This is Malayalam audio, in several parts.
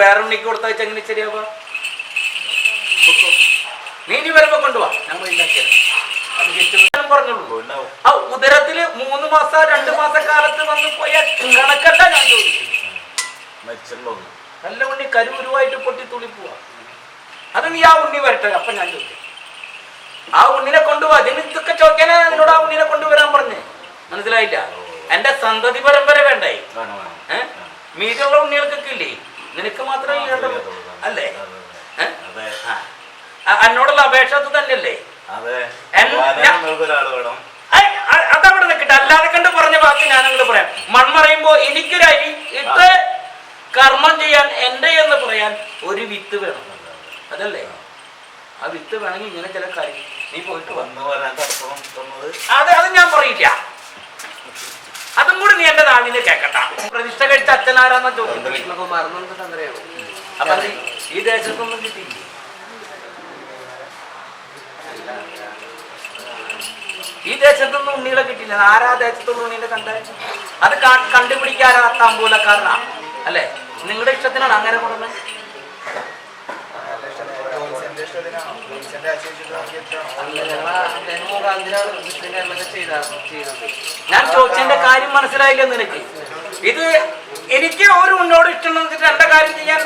വേറെ ഉണ്ണിക്ക് കൊടുത്തയച്ച എങ്ങനെ ശരിയാവുക. നീ ഇനി വരുമ്പോ കൊണ്ടുപോവാ ഞങ്ങൾ പറഞ്ഞോളൂ ആ ഉദരത്തിൽ മൂന്ന് മാസം രണ്ട് മാസ കാലത്ത് വന്ന് പോയ കണക്കല്ല ഞാൻ ചോദിക്കുന്നു നല്ല ഉണ്ണി കരുവുരുവായിട്ട് പൊട്ടി തുള്ളി പോവാ അത് നീ ആ ഉണ്ണി വരട്ടെ അപ്പൊ ഞാൻ ചോദിക്കും. ആ ഉണ്ണിനെ കൊണ്ടുപോവാ അതിന് ഇതൊക്കെ ചോദിക്കാനാ എന്നോട് ആ ഉണ്ണിനെ കൊണ്ടുവരാൻ പറഞ്ഞേ. മനസ്സിലായില്ല? എന്റെ സന്തതി പരമ്പര വേണ്ടേ? വേണം വേണം. ഏഹ് മീറ്റുള്ള ഉണ്ണികൾക്കൊക്കെ ഇല്ലേ? നിനക്ക് മാത്രമേ തോന്നുന്നു. അല്ലേ? എന്നോടുള്ള അപേക്ഷ അത് തന്നെയല്ലേ? അതവിടെ നിൽക്കട്ടെ. അല്ലാതെ കണ്ട് പറഞ്ഞ വാക്ക് ഞാൻ അങ്ങോട്ട് പറയാം. മൺമറയുമ്പോ എനിക്കൊരു അരി ഇട്ട് കർമ്മം ചെയ്യാൻ എന്റെ എന്ന് പറയാൻ ഒരു വിത്ത് വേണം. അതല്ലേ? ആ. വിത്ത് വേണമെങ്കിൽ ഇങ്ങനെ ചില കാര്യം നീ പോയിട്ട് വന്നു വരാൻ തടസ്സം അത് അത് ഞാൻ പറയില്ല. അതും കൂടി നീ എന്റെ നാടിന് കേക്കട്ട. പ്രതിഷ്ഠ കഴിച്ച അച്ഛനാരാന്നോ അപ്പൊ ഈ ദേശത്തൊന്നും കിട്ടിയില്ല. ഈ ദേശത്തൊന്നും ഉണ്ണികളെ കിട്ടില്ല ആരാ ദേശത്തുള്ള ഉണ്ണീനെ കണ്ടേ? അത് കണ്ടുപിടിക്കാരാ താമ്പൂലക്കാരനാ അല്ലേ? നിങ്ങളുടെ ഇഷ്ടത്തിനാണ് അങ്ങനെ ചെയ്തത്. ഞാൻ ചോദിച്ചതിന്റെ കാര്യം മനസ്സിലായില്ല നിനക്ക്. ഇത് എനിക്ക് ഒരു ഉന്നോട് ഇഷ്ടം രണ്ട കാര്യം ചെയ്യാൻ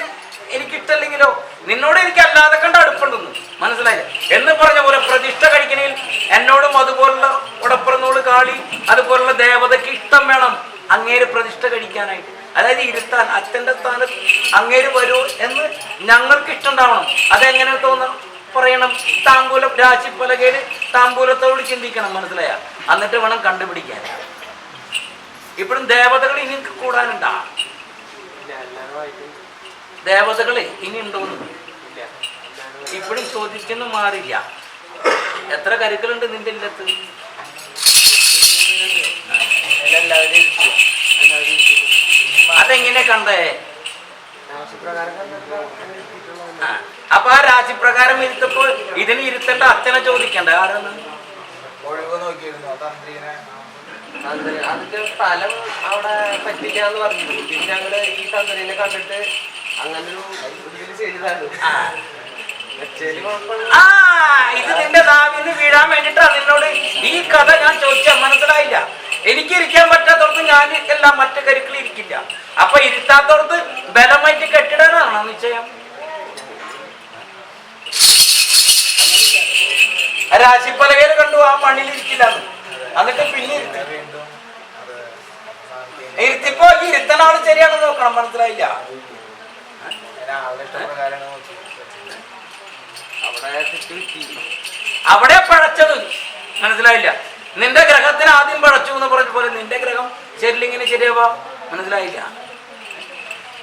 എനിക്ക് ഇഷ്ടമല്ലെങ്കിലോ? നിന്നോട് എനിക്ക് അല്ലാതെ കണ്ട അടുപ്പുണ്ടെന്ന്. മനസ്സിലായില്ല? എന്ന് പറഞ്ഞ പോലെ പ്രതിഷ്ഠ കഴിക്കണേൽ എന്നോടും അതുപോലുള്ള ഉടപ്പുറന്നോട് കാളി അതുപോലുള്ള ദേവതയ്ക്ക് ഇഷ്ടം വേണം അങ്ങേര് പ്രതിഷ്ഠ കഴിക്കാനായിട്ട്. അതായത് ഇരുത്താൻ അച്ഛന്റെ സ്ഥാനത്ത് അങ്ങേര് വരൂ എന്ന് ഞങ്ങൾക്ക് ഇഷ്ടം ഉണ്ടാവണം അതെങ്ങനെ തോന്നണം പറയണം. താമ്പൂലം രാശിപ്പലകയിൽ താമ്പൂലത്തോട് ചിന്തിക്കണം. മനസ്സിലായ? എന്നിട്ട് വേണം കണ്ടുപിടിക്കാൻ. ഇപ്പോഴും ദേവതകൾ ഇനി കൂടാനുണ്ടാ? ദേവതകൾ ഇനി ഉണ്ടോന്ന്? ഇപ്പോഴും ചോദിച്ചൊന്നും മാറില്ല. എത്ര കരുക്കളുണ്ട് നിന്റെ ഇല്ലത്ത്? അതെങ്ങനെ കണ്ടേ. അപ്പൊ ആ രാശിപ്രകാരം ഇരുത്തപ്പോ ഇതിന് ഇരുത്തേണ്ട അച്ഛനെ ചോദിക്കണ്ട. ആരാണ്? അതിന്റെ സ്ഥലം അവിടെ പറ്റിക്കാന്ന് പറഞ്ഞു പിന്നെ ഞങ്ങൾ ഈ തന്ത്രിനെ കണ്ടിട്ട് അങ്ങനെ ഒരു ചെയ്തതാണ്. ആ. ഇത് നിന്റെ നാവിന്ന് വീഴാൻ വേണ്ടിട്ടാ നിന്നോട് ഈ കഥ ഞാൻ ചോദിച്ച. മനസ്സിലായില്ല. എനിക്ക് ഇരിക്കാൻ പറ്റാത്തടത്ത് ഞാൻ എല്ലാം മറ്റു കരുക്കൾ ഇരിക്കില്ല. അപ്പൊ ഇരുത്താത്തടത്ത് ബലമായിട്ട് കെട്ടിടാനാണോ നിശ്ചയം? രാശിപ്പലകയിൽ കണ്ടു ആ മണ്ണിൽ ഇരിക്കില്ല എന്നിട്ട് പിന്നെ ഇരുത്തിപ്പോ ഇരുത്തനാണ് ശരിയാണെന്ന് നോക്കണം മനസ്സിലായില്ല? അവിടെ പഴച്ചത്. മനസ്സിലായില്ല? നിന്റെ ഗ്രഹത്തിന് ആദ്യം പഴച്ചു എന്ന് പറഞ്ഞ പോലെ നിന്റെ ഗ്രഹം ശരിലിങ്ങനെ ശരിയാവാ? മനസ്സിലായില്ല?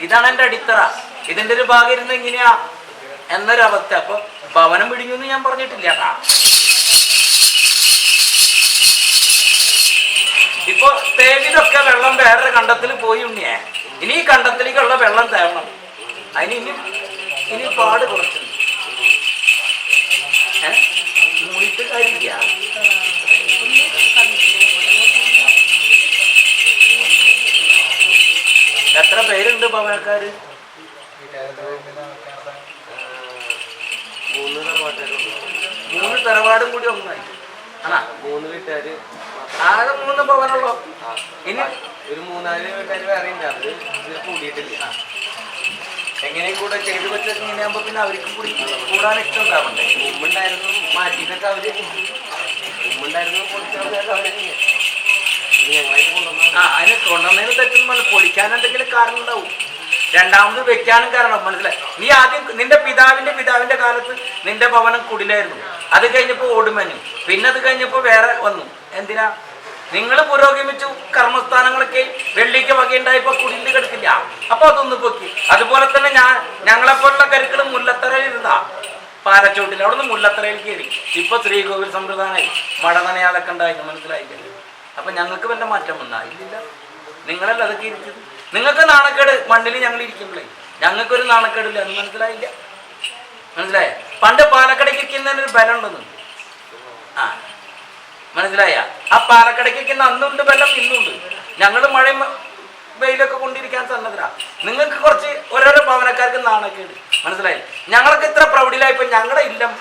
ഇതാണ് എന്റെ അടിത്തറ. ഇതിന്റെ ഒരു ഭാഗം ഇരുന്ന് ഇങ്ങനെയാ എന്നൊരവസ്ഥ. അപ്പൊ ഭവനം പിടിഞ്ഞു എന്ന് ഞാൻ പറഞ്ഞിട്ടില്ല ഇപ്പൊ തേവിലൊക്കെ വെള്ളം വേറൊരു കണ്ടത്തിൽ പോയി ഉണ്ണിയേ. ഇനി ഈ കണ്ടത്തിലേക്കുള്ള വെള്ളം തേടണം. അതിന് ഇനി ഇനി പാട് കാര്യമില്ല എത്ര പേരുണ്ട് പവനക്കാര്? മൂന്ന് തറവാടും കൂടി ഒന്നായി. ആണോ മൂന്ന് വീട്ടുകാര് ആകെ മൂന്ന് പവനുള്ളൂ? ഇനി ഒരു മൂന്നാൽ വീട്ടുകാർ വേറെ ഉണ്ട്. അത് കൂടിയിട്ടില്ല. എങ്ങനെയും കൂടെ ചെയ്തു ഇങ്ങനെ ആകുമ്പോ പിന്നെ അവർക്ക് കൂടി കൂടാൻ ഇഷ്ടം ഉണ്ടാവണ്ടേ ഉമ്മുണ്ടായിരുന്നു മാറ്റിയിട്ടൊക്കെ അവർ ഉമ്മുണ്ടായിരുന്നു പൊളിച്ചവരൊക്കെ അവർ ഞങ്ങളായിട്ട് കൊണ്ടുവന്ന ആ അതിന് കൊണ്ടുവന്നതിന് തെറ്റൊന്നും പൊളിക്കാൻ എന്തെങ്കിലും കാരണം ഉണ്ടാവും. രണ്ടാമത് വെക്കാനും കാരണം മനസ്സിലായി? നീ ആദ്യം നിന്റെ പിതാവിന്റെ പിതാവിന്റെ കാലത്ത് നിന്റെ ഭവനം കുടിലായിരുന്നു അത് കഴിഞ്ഞപ്പോ ഓടുമഞ്ഞു പിന്നെ അത് കഴിഞ്ഞപ്പോ വേറെ വന്നു. എന്തിനാ? നിങ്ങൾ പുരോഗമിച്ചു കർമ്മസ്ഥാനങ്ങളൊക്കെ വെള്ളിക്ക് വകയുണ്ടായപ്പോ കുടിന്ന് കിടക്കില്ല. അപ്പൊ അതൊന്ന് പൊക്കി. അതുപോലെ തന്നെ ഞാൻ ഞങ്ങളെ പോലുള്ള കരുക്കൾ മുല്ലത്തറയിൽ ഇരുന്നാ. പാലച്ചോട്ടിൽ അവിടെ നിന്ന് മുല്ലത്തറയിൽ കയറി. ഇപ്പൊ ശ്രീകോവിൽ സമ്പ്രദായമായി മഴ നനയാതൊക്കെ ഉണ്ടായിരുന്നു അപ്പൊ ഞങ്ങൾക്ക് വല്ല മാറ്റം വന്നാ? ഇല്ലില്ല. നിങ്ങളല്ല അതൊക്കെ ഇരിച്ചത്? നിങ്ങൾക്ക് നാണക്കേട് മണ്ണിൽ ഞങ്ങൾ ഇരിക്കുമ്പോഴേ ഞങ്ങൾക്കൊരു നാണക്കേടില്ല അത് മനസ്സിലായില്ല? മനസ്സിലായ? പണ്ട് പാലക്കടയ്ക്ക് ഇരിക്കുന്നതിന് ഒരു ബലം ഉണ്ടെന്ന്. ആ മനസ്സിലായ? ആ പാലക്കടയ്ക്ക് ഇരിക്കുന്ന അന്നുണ്ട് വെള്ളം ഇന്നുണ്ട്. ഞങ്ങൾ മഴ വെയിലൊക്കെ കൊണ്ടിരിക്കാൻ സന്നദ്ധരാ. നിങ്ങൾക്ക് കുറച്ച് ഓരോരോ ഭവനക്കാർക്ക് നാണക്കേട്. മനസ്സിലായി? ഞങ്ങൾക്ക് ഇത്ര പ്രൗഢിലായപ്പോ ഞങ്ങളുടെ ഇല്ലം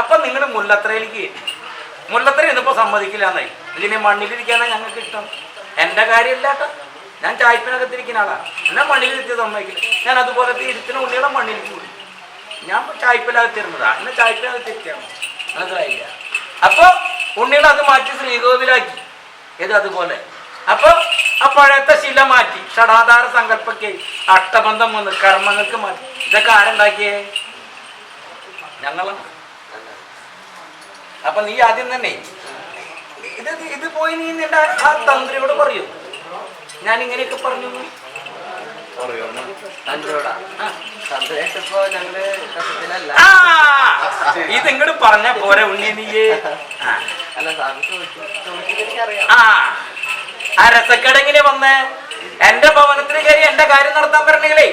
അപ്പൊ നിങ്ങൾ മുല്ലത്രയിലേക്ക് മുല്ലത്ര ഇന്നിപ്പോ സമ്മതിക്കില്ല എന്നായി ഇല്ലെങ്കിൽ മണ്ണിലിരിക്കാനാ ഞങ്ങൾക്ക് ഇഷ്ടം. എന്റെ കാര്യമില്ല കേട്ടോ ഞാൻ ചായ്പിനകത്തിരിക്കുന്ന ആളാ. എന്നെ മണ്ണിലിരുത്തി സമ്മതിക്കില്ല. ഞാൻ അതുപോലെ ഇരുത്തിന് ഉള്ളിയുടെ മണ്ണിലേക്ക് വിടും ഞാൻ ചായ്പിനകത്തിരുന്നതാ എന്നെ ചായ്പിനകത്തിരിക്കണം മനസ്സിലായില്ല? അപ്പൊ ഉണ്ണികൾ അത് മാറ്റി ശ്രീകോവിലാക്കി. ഏത് അതുപോലെ. അപ്പൊ ആ പഴയത്തെ ശില മാറ്റി. ഷടാധാര സങ്കല്പക്ക് അഷ്ടബന്ധം വന്ന് കർമ്മങ്ങൾക്ക് മാറ്റി. ഇതൊക്കെ ആരുണ്ടാക്കിയേ? ഞങ്ങളാണ്. അപ്പൊ നീ ആദ്യം തന്നെ. ഇത് ഇത് പോയി നീ നിന്റെ ആ തന്ത്രിയോട് പറയൂ. ഞാൻ ഇങ്ങനെയൊക്കെ പറഞ്ഞു എന്ന്. തന്ത്രോടാ തന്ത്രമായിട്ടിപ്പോ ഞങ്ങൾ കസത്തിലല്ല ആ ഇത് ഇങ്ങോട്ട് പറഞ്ഞ പോരെ ഉണ്ണി നീയേ ആ. അല്ല സാറിന് ചോദിച്ചു. ചോദിക്കുന്നത് ആ ആ രസക്കേട് എങ്ങനെ വന്നേ? എന്റെ ഭവനത്തിൽ കയറി എന്റെ കാര്യം നടത്താൻ പറഞ്ഞെങ്കിലേ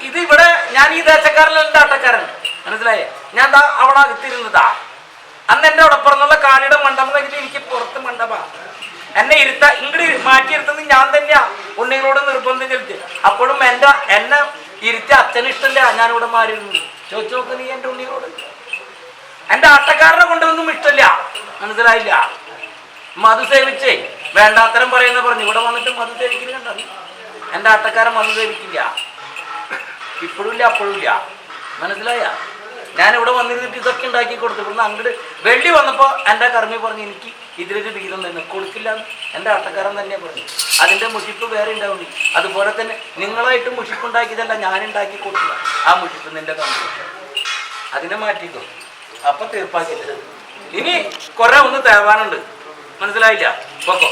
ഇത് ഇവിടെ ഞാൻ ഈ ദേശക്കാരനല്ല ആട്ടക്കാരൻ. മനസ്സിലായേ? ഞാൻ അവിടെ അകത്തിരുന്നതാ. അന്ന് എന്റെ അവിടെ പറഞ്ഞുള്ള കാലിയുടെ മണ്ഡപം കഴിഞ്ഞിട്ട് എനിക്ക് പുറത്ത് മണ്ഡപ. എന്നെ ഇരുത്ത ഇങ്ങോട്ട് മാറ്റി ഇരുത്തുന്നത് ഞാൻ തന്നെയാ. ഉണ്ണികളോട് നിർബന്ധം ചെലുത്തി. അപ്പോഴും എന്റെ എന്നെ ഇരുത്തി ഞാൻ ഞാനിവിടെ മാറിയിരുന്നു ചോദിച്ചു നോക്ക് നീ എന്റെ ഉണ്ണികളോട്. എന്റെ ആട്ടക്കാരനെ കൊണ്ടൊന്നും ഇഷ്ടമില്ല മനസ്സിലായില്ല. മധു സേവിച്ചേ. വേണ്ടാത്തരം പറയുന്ന പറഞ്ഞു. ഇവിടെ വന്നിട്ട് മധു സേവിക്കില്ല കണ്ടോ എന്റെ ആട്ടക്കാരൻ മധു സേവിക്കില്ല. ഇപ്പോഴും ഇല്ല അപ്പോഴും ഇല്ല. മനസ്സിലായ? ഞാൻ ഇവിടെ വന്നിരുന്നിട്ട് ഇതൊക്കെ ഉണ്ടാക്കി കൊടുത്തു. ഇവിടുന്ന് അങ്ങോട്ട് വെള്ളി വന്നപ്പോൾ എന്റെ കർമ്മി പറഞ്ഞു എനിക്ക് ഇതിലൊരു വിഹിതം തന്നെ. കൊടുക്കില്ല എന്റെ ആട്ടക്കാരൻ തന്നെ പറഞ്ഞു. അതിന്റെ മുഷിപ്പ് വേറെ ഉണ്ടാവുന്നു അതുപോലെ തന്നെ നിങ്ങളായിട്ട് മുഷിപ്പ് ഉണ്ടാക്കിയതല്ല ഞാൻ ഉണ്ടാക്കി കൊടുക്കുക ആ മുഷിപ്പ് നിന്റെ കമ്പനി അതിനെ മാറ്റിക്കോ. അപ്പൊ തീർപ്പാക്കില്ല ഇനി കുറെ ഒന്ന് തേവാനുണ്ട്. മനസ്സിലായില്ല? പൊക്കോ.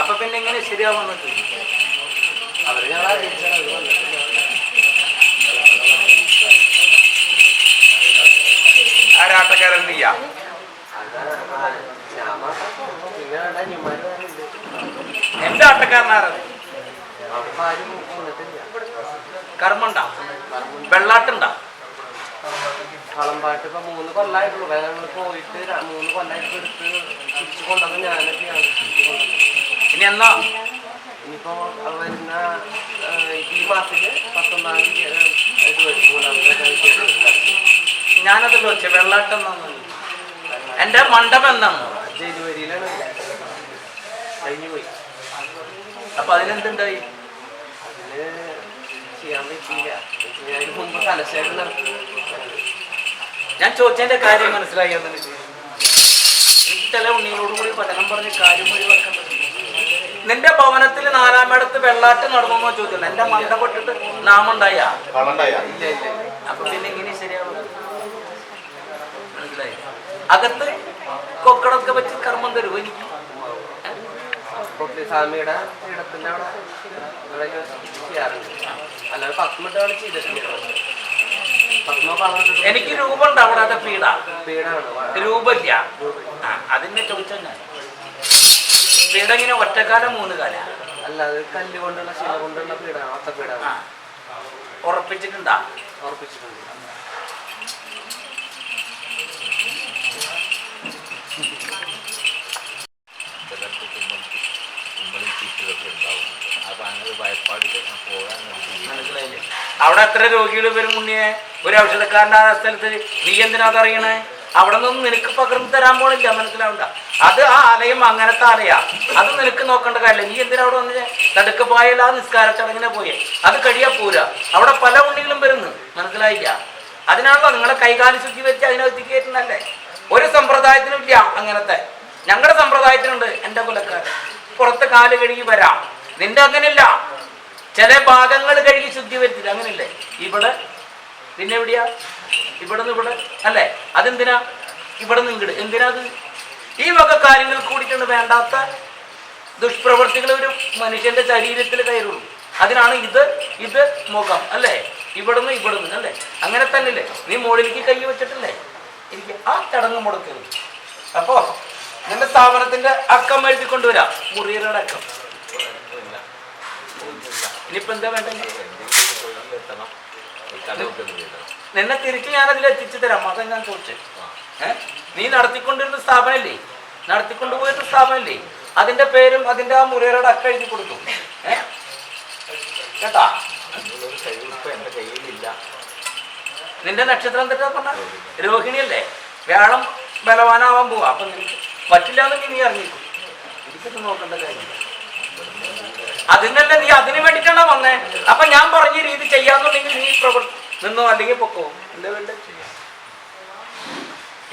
അപ്പൊ പിന്നെ എങ്ങനെ ശരിയാവുന്നു അവർ ഞങ്ങളെ ആരാട്ടക്കാരൻ നീയാ എന്റെ ആട്ടക്കാരനാരത് അപ്പൊ ഉണ്ടാവും വെള്ളാട്ടുണ്ടാവും. കളമ്പാട്ട് ഇപ്പൊ മൂന്ന് കൊല്ലായിട്ടുള്ളൂ. പോയിട്ട് മൂന്ന് കൊല്ലായിട്ട് എടുത്ത് തിരിച്ചു കൊണ്ടുവന്ന് ഞാനൊക്കെയാണ് ഇനി എന്നാ? ഇനിയിപ്പോ വരുന്ന ഈ മാസത്തിൽ പത്തൊമ്പതാം തീയതി ആയിട്ട് വരും. മൂന്നാമത്തെ ആഴ്ച ഞാനതല്ലോ വെച്ച വെള്ളാട്ടം എന്നാണ് എന്റെ മണ്ഡപം എന്നാണ് ജനുവരിയിലാണ് കഴിഞ്ഞു പോയി അപ്പൊ അതിനെന്തുണ്ടായി? അതിന് ചെയ്യാൻ പറ്റിയില്ല. ഞാൻ അതിന് മുമ്പ് കലശേഖരം നടത്തി ഞാൻ ചോദിച്ചതിന്റെ കാര്യം മനസ്സിലായി എന്ന് ചില കൂടി പഠനം പറഞ്ഞ് കാര്യം ഒഴിവാക്കാൻ നിന്റെ ഭവനത്തിൽ നാലാമിടത്ത് വെള്ളാട്ട് നടന്നോ ചോദിക്കുന്നു എന്റെ മണ്ട പൊട്ടിട്ട് നാമുണ്ടായ? ഇല്ല ഇല്ല അപ്പൊ പിന്നെ ഇങ്ങനെ ശരിയാവും മനസ്സിലായി അകത്ത് കൊക്കടൊക്കെ വെച്ച് കർമ്മം തരുമോ എനിക്ക്? കൊട്ടി സ്വാമിയുടെ ഇടത്തിന്റെ അവിടെ ഇവിടെ ചെയ്യാറുണ്ട്. അല്ലാതെ പത്മട്ട് അവിടെ ചെയ്തിട്ടുണ്ട് പത്മ പറഞ്ഞിട്ട് എനിക്ക് രൂപമുണ്ട് അവിടെ അത് പീഡ. പീഠാണ് രൂപമില്ല. ആ അതിനെ ചോദിച്ചാൽ ഞാൻ. പീഡ ഇങ്ങനെ ഒറ്റക്കാലം മൂന്ന് കാല. അല്ല അത് കല്ല് കൊണ്ടുള്ള ശില കൊണ്ടുള്ള പീഡ ആ ഉറപ്പിച്ചിട്ടുണ്ടാ? ഉറപ്പിച്ചിട്ടുണ്ട് ചിലർക്ക് തുമ്മൽ തുമ്മലും ചീറ്റുകളൊക്കെ ഉണ്ടാവും അപ്പൊ അങ്ങനെ ഭയപ്പാടിൽ പോകാൻ നമുക്ക് വീട്ടിൽ മനസ്സിലായില്ലേ അവിടെ എത്ര രോഗികൾ വരും മുന്നേ ഒരു ഔഷധക്കാരന്റെ ആ സ്ഥലത്ത് നീ എന്തിനാ അതറിയണേ അവിടെ നിന്നും നിനക്ക് പകർന്നു തരാൻ പോണില്ല മനസ്സിലാവണ്ട. അത് ആ ആലയം അങ്ങനത്തെ ആലയാ. അത് നിനക്ക് നോക്കേണ്ട കാര്യമില്ല. നീ എന്തിനാ അവിടെ വന്ന്? തടുക്ക പോയാൽ ആ നിസ്കാര ചടങ്ങിനെ പോയേ. അത് കഴിയാ പോരാ. അവിടെ പല ഉണ്ണികളും വരുന്നു. മനസ്സിലായില്ല? അതിനാണല്ലോ നിങ്ങളെ കൈകാലി ശുദ്ധി വെച്ച് അതിനകത്ത് കയറ്റുന്നല്ലേ ഒരു സമ്പ്രദായത്തിനും ഇല്ല അങ്ങനത്തെ. ഞങ്ങളുടെ സമ്പ്രദായത്തിനുണ്ട് എന്റെ കുലക്കാരൻ പുറത്ത് കാൽ കഴുകി വരാം. നിന്റെ അങ്ങനെയല്ല. ചില ഭാഗങ്ങൾ കഴുകി ശുദ്ധി വരുത്തില്ല. അങ്ങനെയല്ലേ? ഇവിടെ പിന്നെ എവിടെയാ? ഇവിടെ നിന്ന് ഇവിടെ അല്ലേ? അതെന്തിനാ? ഇവിടെ നിന്ന് ഇങ്ങോട്ട് എന്തിനാ അത്? ഈ വക കാര്യങ്ങൾ കൂടിയിട്ടാണ് വേണ്ടാത്ത ദുഷ്പ്രവർത്തികൾ ഒരു മനുഷ്യന്റെ ശരീരത്തിൽ കയറുള്ളൂ. അതിനാണ് ഇത് ഇത് മുഖം അല്ലേ? ഇവിടുന്ന് ഇവിടുന്ന് അല്ലേ? അങ്ങനെ തന്നെയല്ലേ? നീ മുകളിലേക്ക് കൈ വെച്ചിട്ടില്ലേ? എനിക്ക് ആ ചടങ്ങ് മുടക്കരുത്. അപ്പോ നിന്റെ സ്ഥാപനത്തിന്റെ അക്കം എഴുതി കൊണ്ടുവരാം മുറിയുടെ അക്കം. ഇനിയിപ്പോ എന്താ വേണ്ടത്? നിന്നെ തിരിച്ച് ഞാൻ അതിൽ എത്തിച്ചു തരാം. അതാ ഞാൻ ചോദിച്ചത് നീ നടത്തിക്കൊണ്ടിരുന്ന സ്ഥാപനമില്ലേ നടത്തിക്കൊണ്ട് പോയിരുന്ന സ്ഥാപനമില്ലേ അതിന്റെ പേരും അതിന്റെ ആ മുറിയുടെ അക്ക എഴുതി കൊടുത്തു. കേട്ടാ? നിന്റെ നക്ഷത്രം എന്താ പറഞ്ഞ? രോഹിണിയല്ലേ? വ്യാഴം ബലവാനാവാൻ പോവാ. അപ്പൊ പറ്റില്ല എന്നെങ്കിൽ നീ അറിഞ്ഞിരിക്കും. എനിക്കൊക്കെ നോക്കേണ്ട കാര്യമില്ല. അതിനല്ല നീ അതിന് വേണ്ടിട്ടാണോ വന്നേ? അപ്പൊ ഞാൻ പറഞ്ഞ രീതി ചെയ്യാന്നുണ്ടെങ്കിൽ നീ പ്രവർ നിന്നോ അല്ലെങ്കിൽ പൊക്കോ? എന്താ വേണ്ട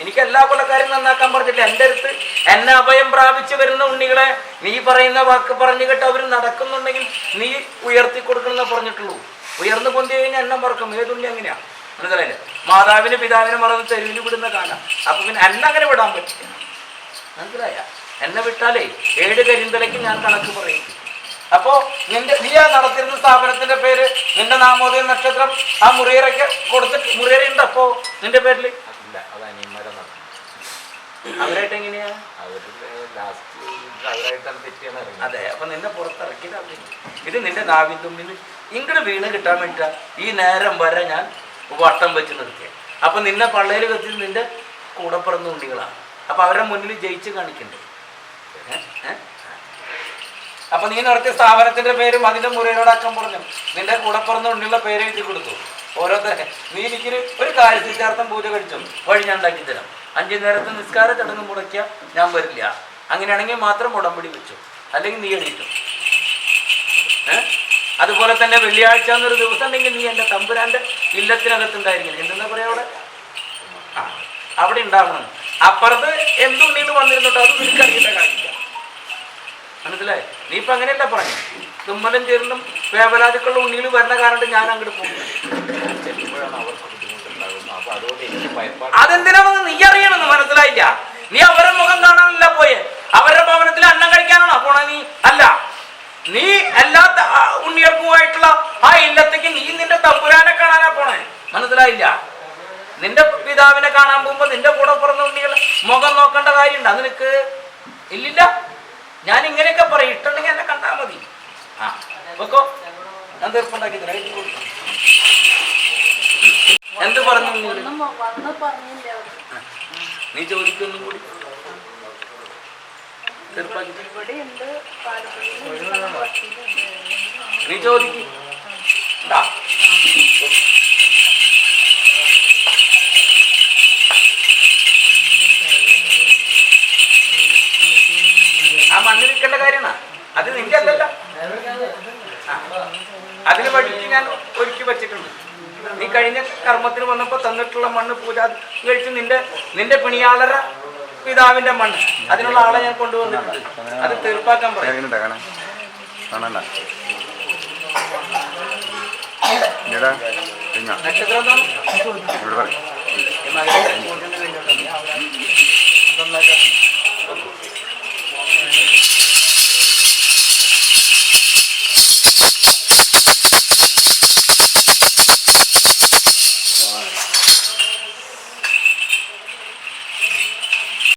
എനിക്ക് എല്ലാ കൊലക്കാരും നന്നാക്കാൻ പറഞ്ഞില്ല എന്റെ അടുത്ത് എന്നെ അഭയം പ്രാപിച്ചു വരുന്ന ഉണ്ണികളെ നീ പറയുന്ന വാക്ക് പറഞ്ഞു കേട്ട് അവർ നടക്കുന്നുണ്ടെങ്കിൽ നീ ഉയർത്തി കൊടുക്കണമെന്ന് പറഞ്ഞിട്ടുള്ളൂ. ഉയർന്നു പൊന്തി കഴിഞ്ഞാൽ എന്നെ മറക്കും. ഏതുണ്ണി അങ്ങനെയാ? മനസ്സിലായില്ല? മാതാവിന് പിതാവിനെ മറന്ന് തെരുവിൽ വിടുന്ന കാലം. അപ്പൊ പിന്നെ എന്നെ അങ്ങനെ വിടാൻ പറ്റില്ല. മനസ്സിലായ? എന്നെ വിട്ടാലേ ഏഴ് കരിന്തലയ്ക്ക് ഞാൻ കണക്ക് പറയും. അപ്പോ നിന്റെ നീ ആ നടത്തിരുന്ന സ്ഥാപനത്തിന്റെ പേര് നിന്റെ നാമോദയ നക്ഷത്രം ആ മുറിയറയ്ക്ക് കൊടുത്തിട്ട് മുറിയറ ഉണ്ട് അപ്പോ നിന്റെ പേരിൽ? അവരായിട്ട് എങ്ങനെയാ? അതെ അപ്പൊ നിന്നെ പുറത്തിറക്കിയത് അവർ. ഇത് നിന്റെ നാവിൻ തുമ്പിൽ ഇങ്ങോട്ട് വീണ് കിട്ടാൻ വേണ്ടിട്ടാ ഈ നേരം വരെ ഞാൻ വട്ടം വെച്ച് നിർത്തിയത് അപ്പൊ നിന്നെ പള്ളയിൽ കത്തി നിന്റെ കൂടെ പിറന്ന ഉണ്ണികളാണ് അപ്പൊ അവരുടെ മുന്നിൽ ജയിച്ച് കാണിക്കണ്ടേ? ഏ? അപ്പൊ നീ നടത്തിയ സ്ഥാപനത്തിന്റെ പേരും അതിന്റെ മുറിയോടക്കം പറഞ്ഞു. നിന്റെ കൂടെ ഉണ്ണിയുള്ള പേര് എഴുതി കൊടുത്തു. ഓരോരുത്തരെ നീ എനിക്കൊരു ഒരു കാര്യസിദ്ധാർത്ഥം പൂജ കഴിച്ചു? വഴി ഞാൻ ഉണ്ടാക്കി തരാം. അഞ്ചു നേരത്തെ നിസ്കാര ചടങ്ങ് മുടക്കിയ ഞാൻ വരില്ല. അങ്ങനെയാണെങ്കിൽ മാത്രം ഉടമ്പടി വെച്ചു. അല്ലെങ്കിൽ നീ എണീറ്റു? അതുപോലെ തന്നെ വെള്ളിയാഴ്ച എന്നൊരു ദിവസം ഉണ്ടെങ്കിൽ നീ എന്റെ തമ്പുരാന്റെ ഇല്ലത്തിനകത്തുണ്ടായിരിക്കണം. എന്തെന്നാ പറയാ അവിടെ? അവിടെ ഉണ്ടാവണം. അപ്പുറത്ത് എന്തുണ്ടെന്ന് വന്നിരുന്നോട്ടോ അത് നിനക്കറിയില്ല കാണിക്കാം മനസ്സിലായി? നീ ഇപ്പൊ അങ്ങനെയല്ല പറഞ്ഞു. തുമ്മലും ചേരലും വേവലാതിക്കുള്ള ഉണ്ണിയിൽ വരുന്ന കാരണം ഞാൻ അങ്ങോട്ട് പോകും അതെന്തിനാണെന്ന് നീ അറിയണമെന്ന് മനസ്സിലായില്ല. നീ അവരുടെ മുഖം കാണാനല്ല പോയെ. അവരുടെ ഭവനത്തിൽ അന്നം കഴിക്കാനാണോ പോണ നീ? അല്ല. നീ എല്ലാ ത- ആ ഉണ്ണികൾക്കുമായിട്ടുള്ള ആ ഇല്ലത്തേക്ക് നീ നിന്റെ തമ്പുരാനെ കാണാനാ പോണേ. മനസ്സിലായില്ല. നിന്റെ പിതാവിനെ കാണാൻ പോകുമ്പോ നിന്റെ കൂടെ പിറന്ന ഉണ്ണികൾ മുഖം നോക്കേണ്ട കാര്യമുണ്ട്? അത് നിനക്ക് ഇല്ലില്ല. ഞാൻ ഇങ്ങനെയൊക്കെ പറയും. ഇട്ടുണ്ടെങ്കിൽ എന്നെ കണ്ടാൽ മതി. ആ വെക്കോ ഞാൻ തീർപ്പുണ്ടാക്കി എന്ത് പറഞ്ഞു? നീ ചോദിക്കൊന്നും കൂടി. നീ ചോദിക്കും. അത് നിന്റെ അല്ലല്ല അതിന് വഴിക്ക് ഞാൻ ഒരുക്കി വെച്ചിട്ടുണ്ട്. നീ കഴിഞ്ഞ കർമ്മത്തിന് വന്നപ്പോ തന്നിട്ടുള്ള മണ്ണ് പൂജ കഴിച്ച് നിന്റെ നിന്റെ പിണിയാളര പിതാവിന്റെ മണ്ണ്. അതിനുള്ള ആളെ ഞാൻ കൊണ്ടുവന്നിട്ടുണ്ട്. അത് തീർപ്പാക്കാൻ പറയാം. നക്ഷത്രം